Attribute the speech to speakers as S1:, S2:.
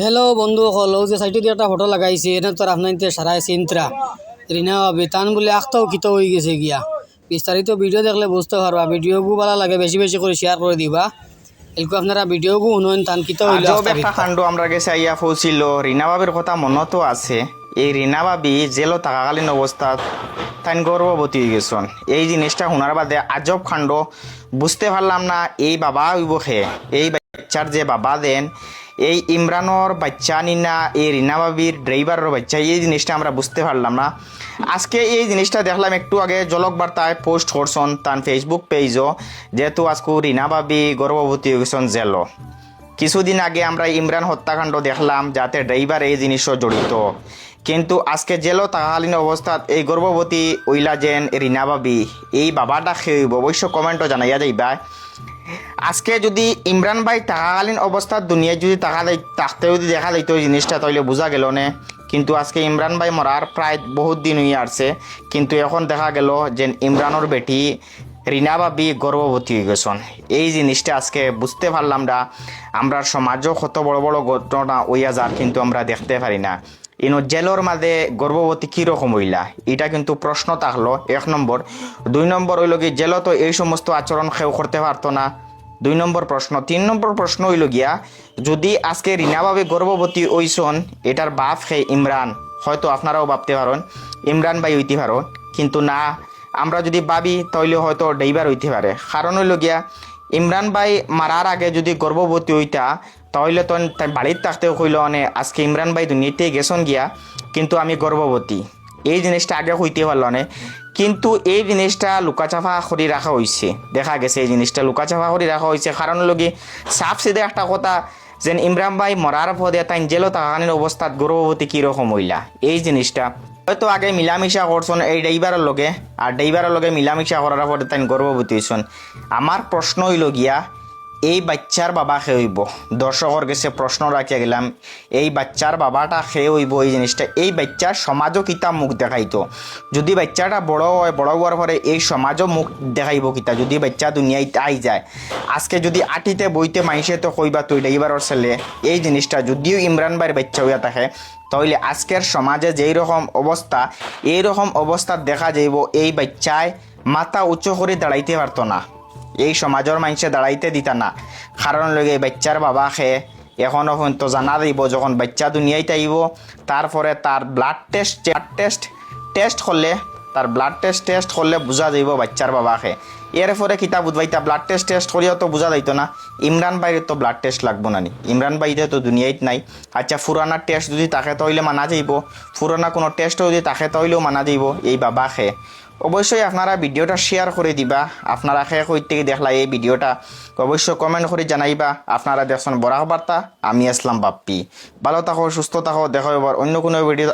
S1: Hello বন্ধু হল ও যে সাইটে দিয়ে একটা ফটো লাগাইছে এনে তোর আপনার সারাই চিন্ত্রা রিনা ভাবি তান বলে আখতাও কিতো হয়ে গেছে গিয়া। বিস্তারিত ভিডিও দেখলে বুঝতে পারবা ভিডিওগু ভালো লাগে বেশি বেশি করে শেয়ার করে দিবা। এলকু আপনারা ভিডিওগু উন্নয়ন তান কিতো হইল
S2: একটা কাণ্ড আমরা গেছে আইয়া পৌঁছিল রিনা বাবির কথা মনতো আছে। এই রিনা বাবি জেলও থাকাকালীন অবস্থাত তাই গর্ভবতী হয়ে গেছন। এই জিনিসটা শোনার বাদে আজব কাণ্ড বুঝতে পারলাম না এই বাবা হইব খে এই বাচ্চার যে বাবা দেন এই ইমরানোর বাচ্চা নিনা, এই রিনা বাবির ড্রাইভারের বাচ্চা, এই জিনিসটা আমরা বুঝতে পারলাম না। আজকে এই জিনিসটা দেখলাম, একটু আগে জলক বার্তায় পোস্ট করছন তার ফেসবুক পেজও যেহেতু আজকে রিনা বাবি গর্ভবতী হয়ে গেছন জেলো কিছুদিন আগে আমরা ইমরান হত্যাকাণ্ড দেখলাম, যাতে ড্রাইভার এই জিনিসও জড়িত। কিন্তু আজকে জেলো থাকাকালীন অবস্থাত এই গর্ভবতী ওইলা রিনা বাবি, এই বাবাটা খেয়েব অবশ্য কমেন্টও জানাইয়া যাইবা। আজকে যদি ইমরান ভাই থাকাকালীন অবস্থাত দুনিয়ায় যদি টাকা থাকতে যদি দেখা যাইতো এই জিনিসটা তাহলে বোঝা গেল নে। কিন্তু আজকে ইমরান ভাই মরার প্রায় বহুত দিন হয়ে আসছে। কিন্তু এখন দেখা গেল যে ইমরানোর বেটি রিনা বাবি গর্ভবতী হয়ে গেছেন। এই জিনিসটা আজকে বুঝতে পারলাম না। আমরা সমাজও কত বড় বড় ঘটনা হইয়া যার কিন্তু আমরা দেখতে পারি না। ইনো জেলর মাঝে গর্ভবতী কীরকম হইলা? এটা কিন্তু প্রশ্ন থাকল, এক নম্বর। দুই নম্বর হইল কি জেল তো এই সমস্ত আচরণ কেউ করতে পারতো না। দুই নম্বর প্রশ্ন। তিন নম্বর প্রশ্ন হইল গিয়া, যদি আজকে রিনাভাবে গর্ভবতী হইছন, এটার বাপ হে ইমরান। হয়তো আপনারাও ভাবতে পারেন, ইমরান ভাই হইতে পারো কিন্তু না, আমরা যদি ভাবি, তাহলে হয়তো ড্রাইভার হইতে পারে। কারণ হইল গিয়া, ইমরান ভাই মারার আগে যদি গর্ভবতী হইতা, তাহলে তো তাই বাড়ির থাকতেও কইল অনে, আজকে ইমরান ভাই দুনিয়াতে গেছন গিয়া, কিন্তু আমি গর্ভবতী। এই জিনিসটা আগে হইতে পারল না কিন্তু এই জিনিসটা লুকাচাফা করে রাখা হয়েছে দেখা গেছে এই জিনিসটা লুকাচাফা করে রাখা হয়েছে কারণ লগে সাফ সিধে একটা কথা, যেন ইমরান ভাই মরার পদে তাই জেলো তাহানের অবস্থাত গর্ভবতী কীরকম হইলা? এই জিনিসটা। হয়তো আগে মিলামিশা করছেন এই ড্রাইভারের লগে আর ড্রাইভারের লগে মিলামিশা করার পরে তাই গর্ভবতী হয়েছেন আমার প্রশ্ন হইল গিয়া এই বাচ্চার বাবা খেয়ে হইব। দর্শকর কাছে প্রশ্ন রাখিয়া গেলাম, এই বাচ্চার বাবাটা খেয়ে হইব এই জিনিসটা এই বাচ্চার সমাজও কিতা মুখ দেখাইতো? যদি বাচ্চাটা বড় হয়, বড় হওয়ার পরে এই সমাজও মুখ দেখাইব কিতা? যদি বাচ্চা দুনিয়ায় আই যায়, আজকে যদি আটিতে, বইতে মাইসে তো কইবা তুই ড্রাইভারের ছেলে এই জিনিসটা যদিও ইমরান ভাইয়ের বাচ্চা হইয়া থাকে তাহলে আজকের সমাজে যেই রকম অবস্থা এই রকম অবস্থা দেখা যাইব, এই বাচ্চায় মাথা উঁচু করে দাঁড়াইতে পারতো না। এই সমাজের মানুষে দাঁড়াইতে দিতা না। কারণ লগে বাচ্চার বাবা খেয়ে এখনও পর্যন্ত জানা দিব যখন বাচ্চা দুনিয়াইতে আইব তারপরে তার ব্লাড টেস্ট টেস্ট টেস্ট করলে তার ব্লাড টেস্ট টেস্ট করলে বোঝা যাইব বাচ্চার বাবাকে। এর পরে কিতা বুঝবাইতা ব্লাড টেস্ট টেস্ট করিও তো বোঝা যাইতো না। ইমরান ভাইয়ের তো ব্লাড টেস্ট লাগবো না নি ইমরান ভাইতে তো দুনিয়াইত নাই। আচ্ছা ফুরানা টেস্ট যদি তাকে তৈলে মানা যাইব ফুরানা কোনো টেস্ট যদি তাকে তৈলেও মানা যাইব, এই বাবাকে। অবশ্যই আপনারা ভিডিওটা শেয়ার করে দিবা। আপনারা শেষ হইতে দেখলা এই ভিডিওটা। অবশ্যই কমেন্ট করে জানাইবা, আপনারা দেখছেন বরাহ বার্তা আমি আসলাম বাপ্পি। ভালো থাকো, সুস্থ থাকো, দেখা এবার অন্য কোনো ভিডিও